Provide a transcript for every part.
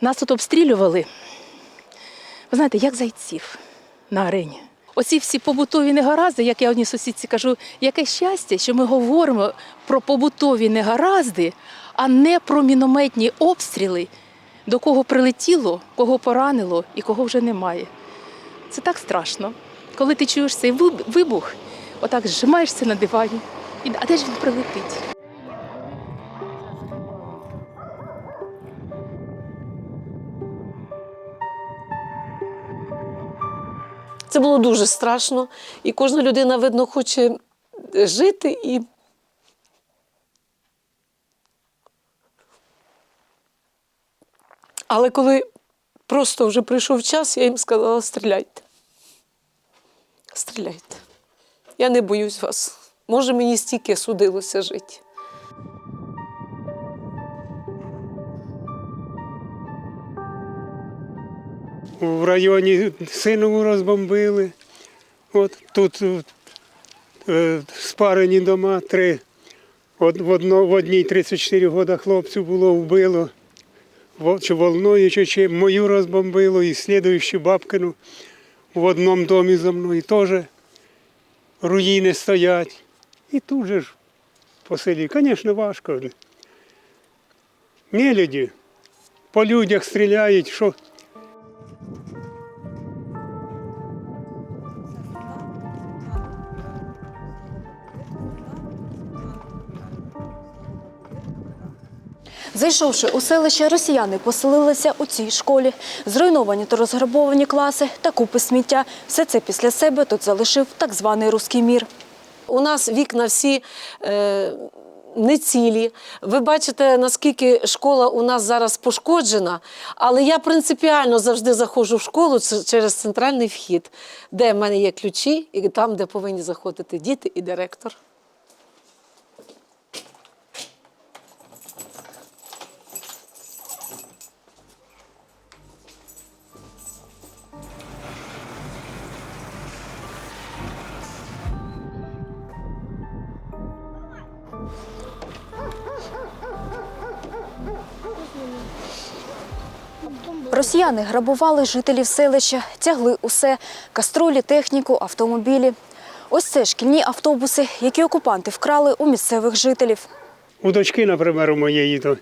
Нас тут обстрілювали, ви знаєте, як зайців на арені. Оці всі побутові негаразди, як я одній сусідці кажу, яке щастя, що ми говоримо про побутові негаразди, а не про мінометні обстріли, до кого прилетіло, кого поранило і кого вже немає. Це так страшно. Коли ти чуєш цей вибух, отак зжимаєшся на дивані. А де ж він прилетить? Це було дуже страшно, і кожна людина, видно, хоче жити і. Але коли просто вже прийшов час, я їм сказала: стріляйте. Стріляйте. Я не боюсь вас. Може, мені стільки судилося жити. В районі Синову розбомбили. От тут е, спарені дома, три. В, одно, в одній 34 роки хлопців було вбило. Чи волною, чи чим. Мою розбомбило і слідуючу бабкину в одному домі за мною теж руїни стоять. І тут же ж по селі, звісно, важко. Не люди. По людях стріляють, що Зайшовши у селище, росіяни поселилися у цій школі. Зруйновані та розграбовані класи та купи сміття. Все це після себе тут залишив так званий руський мір. У нас вікна всі е, не цілі. Ви бачите, наскільки школа у нас зараз пошкоджена, але я принципіально завжди заходжу в школу через центральний вхід, де в мене є ключі, і там, де повинні заходити діти і директор. Росіяни грабували жителів селища, тягли усе – каструлі, техніку, автомобілі. Ось це шкільні автобуси, які окупанти вкрали у місцевих жителів. У дочки, наприклад, у моєї то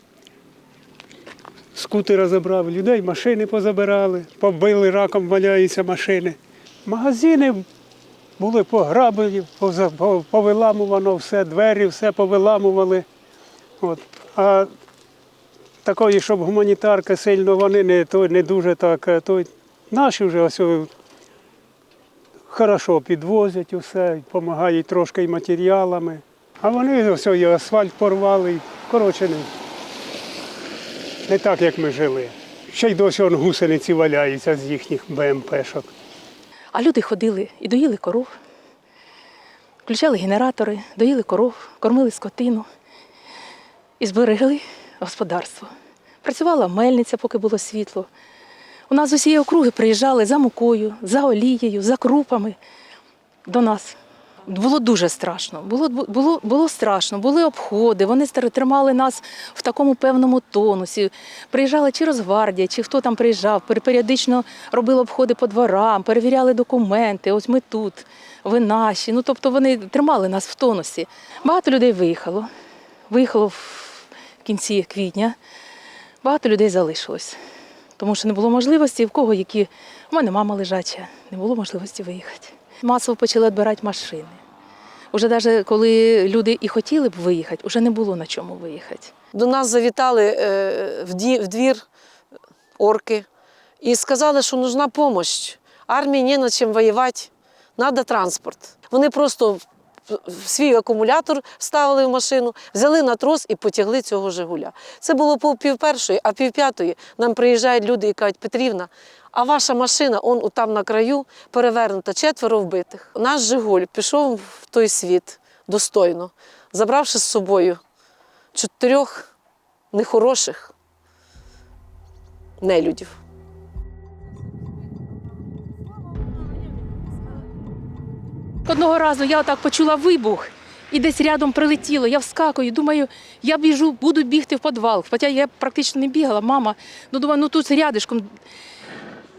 скутера забрав, людей машини позабирали, побили раком валяються машини. Магазини були пограблені, повиламувано все, двері, все повиламували. От. А такої, щоб гуманітарка сильно вони не, то, не дуже так. е, То, наші вже ось хорошо підвозять усе, допомагають трошки матеріалами. А вони ось і асфальт порвали. Коротше, не, не так, як ми жили. Ще й досі он гусениці валяються з їхніх БМПшок. А люди ходили і доїли коров, включали генератори, доїли коров, кормили скотину і зберегли господарство. Працювала мельниця, поки було світло. У нас з усієї округи приїжджали за мукою, за олією, за крупами до нас. Було дуже страшно. Було, було, було страшно, були обходи. Вони тримали нас в такому певному тонусі. Приїжджала чи Росгвардія, чи хто там приїжджав, періодично робили обходи по дворам, перевіряли документи. Ось ми тут, ви наші. Ну тобто вони тримали нас в тонусі. Багато людей виїхало. Виїхало в кінці квітня. Багато людей залишилось. Тому що не було можливості, в кого які. У мене мама лежача, не було можливості виїхати. Масово почали відбирати машини. Уже навіть коли люди і хотіли б виїхати, вже не було на чому виїхати. До нас завітали е, в, двір орки і сказали, що нужна допомога. Армії не на чим воювати, треба транспорт. Вони просто свій акумулятор вставили в машину, взяли на трос і потягли цього Жигуля. Це було по пів першої, а пів п'ятої нам приїжджають люди і кажуть, Петрівна, а ваша машина, он там на краю, перевернута, четверо вбитих. Наш Жигуль пішов в той світ достойно, забравши з собою чотирьох нехороших нелюдів. Одного разу я отак почула вибух і десь рядом прилетіло. Я вскакую, думаю, я біжу, буду бігти в підвал. Хоча я практично не бігала, мама. Ну думаю, ну тут рядишком.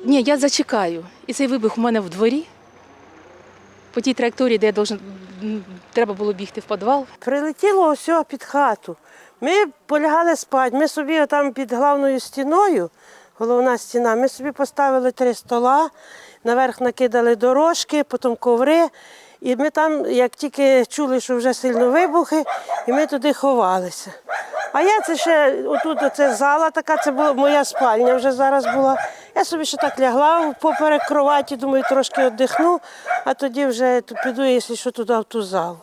Ні, я зачекаю. І цей вибух у мене в дворі. По тій траєкторії, де я должен, треба було бігти в підвал. Прилетіло все під хату. Ми полягали спати. Ми собі там під главною стіною, головна стіна, ми собі поставили три стола, наверх накидали дорожки, потім коври. І ми там, як тільки чули, що вже сильно вибухи, і ми туди ховалися. А я це ще отут оце зала така, це була моя спальня вже зараз була. Я собі ще так лягла поперек кроваті, думаю, трошки віддихну, а тоді вже піду, якщо що, туди в ту залу.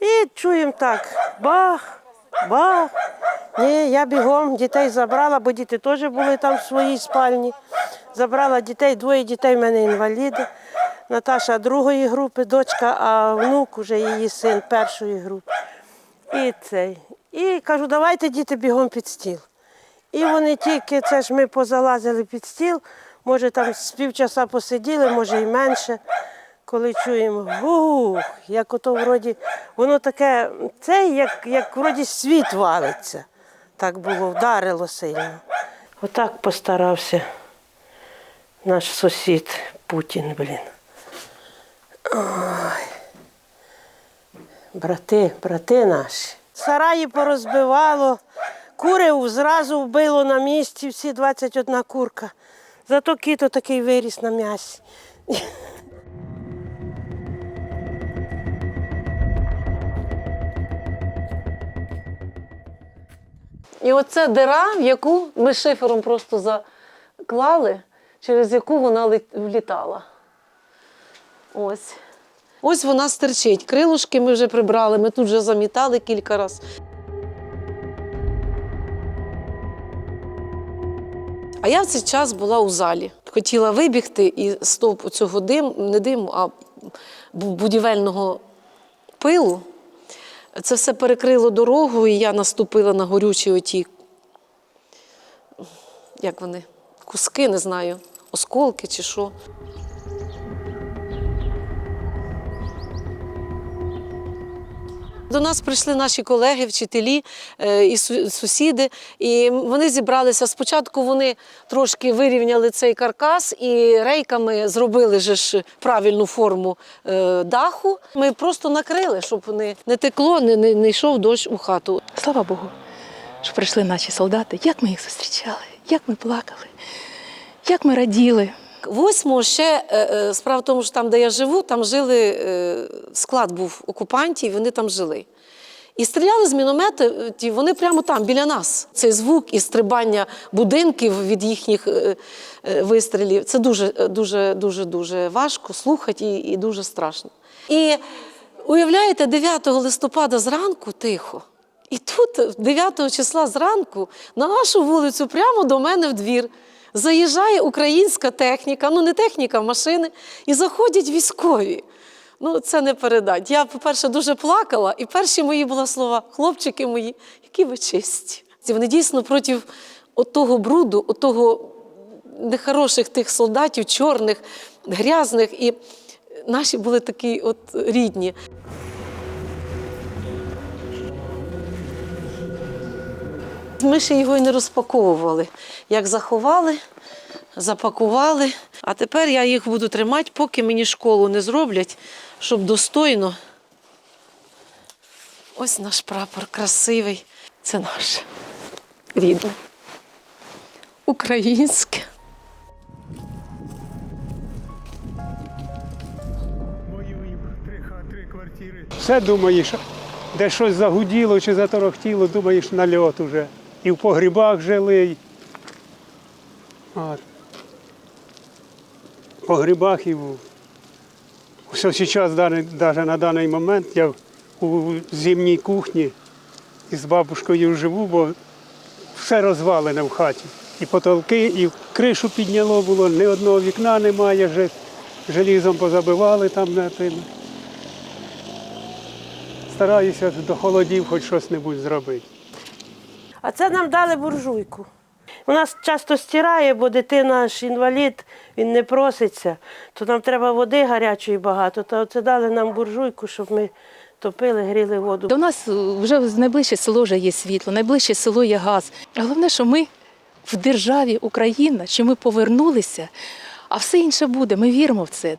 І чуємо так: бах, бах. Ні, я бігом дітей забрала, бо діти теж були там в своїй спальні. Забрала дітей, двоє дітей в мене інваліди. Наташа другої групи, дочка, а внук уже її син першої групи. І цей. І кажу, давайте діти бігом під стіл. І вони тільки, це ж ми позалазили під стіл, може там з півчаса посиділи, може і менше. Коли чуємо гух, як ото вроді, воно таке, це як, як вроді світ валиться. Так було, вдарило сильно. Отак постарався наш сусід Путін, блін. Ой. Брати, брати наші. Сараї порозбивало, кури зразу вбило на місці, всі 21 курка. Зато кіт такий виріс на м'ясі. І оце дира, в яку ми шифером просто заклали, через яку вона влітала. Ось. Ось вона стерчить. Крилушки ми вже прибрали, ми тут вже замітали кілька разів. А я в цей час була у залі. Хотіла вибігти і стовп цього диму, не диму, а будівельного пилу. Це все перекрило дорогу, і я наступила на горючі оті, як вони, куски, не знаю, осколки чи що. До нас прийшли наші колеги, вчителі е, і сусіди, і вони зібралися. Спочатку вони трошки вирівняли цей каркас і рейками зробили же ж правильну форму е, даху. Ми просто накрили, щоб не, не текло, не, не, не йшов дощ у хату. Слава Богу, що прийшли наші солдати. Як ми їх зустрічали, як ми плакали, як ми раділи. Восьмого ще е, е, справа в тому, що там, де я живу, там жили е, склад був окупантів, вони там жили. І стріляли з мінометів, вони прямо там, біля нас. Цей звук і стрибання будинків від їхніх вистрілів це дуже, дуже, дуже, дуже важко слухати і, і дуже страшно. І уявляєте, 9 листопада зранку тихо. І тут, 9 числа зранку, на нашу вулицю, прямо до мене в двір, заїжджає українська техніка, ну не техніка, машини, і заходять військові. Ну, це не передать. Я, по-перше, дуже плакала, і перші мої були слова, хлопчики мої, які ви чисті. Вони дійсно проти того бруду, отого нехороших тих солдатів, чорних, грязних. І наші були такі от рідні. Ми ще його і не розпаковували. Як заховали, запакували. А тепер я їх буду тримати, поки мені школу не зроблять, щоб достойно. Ось наш прапор красивий. Це наш рідне. Українське. Все думаєш, де щось загуділо чи заторохтіло, думаєш, нальот уже. І в погрібах жили. От. В погрібах і в... Все зараз, навіть на даний момент, я у зимній кухні із бабушкою живу, бо все розвалене в хаті. І потолки, і кришу підняло було, ні одного вікна немає, вже желізом позабивали там на тим. Стараюся до холодів хоч щось небудь зробити. А це нам дали буржуйку. У нас часто стирає, бо дитина ж інвалід, він не проситься, то нам треба води гарячої багато. То це дали нам буржуйку, щоб ми топили, гріли воду. До нас е, вже найближче село вже є світло, найближче село є газ. Головне, що ми в державі Україна, що ми повернулися, а все інше буде. Ми віримо в це.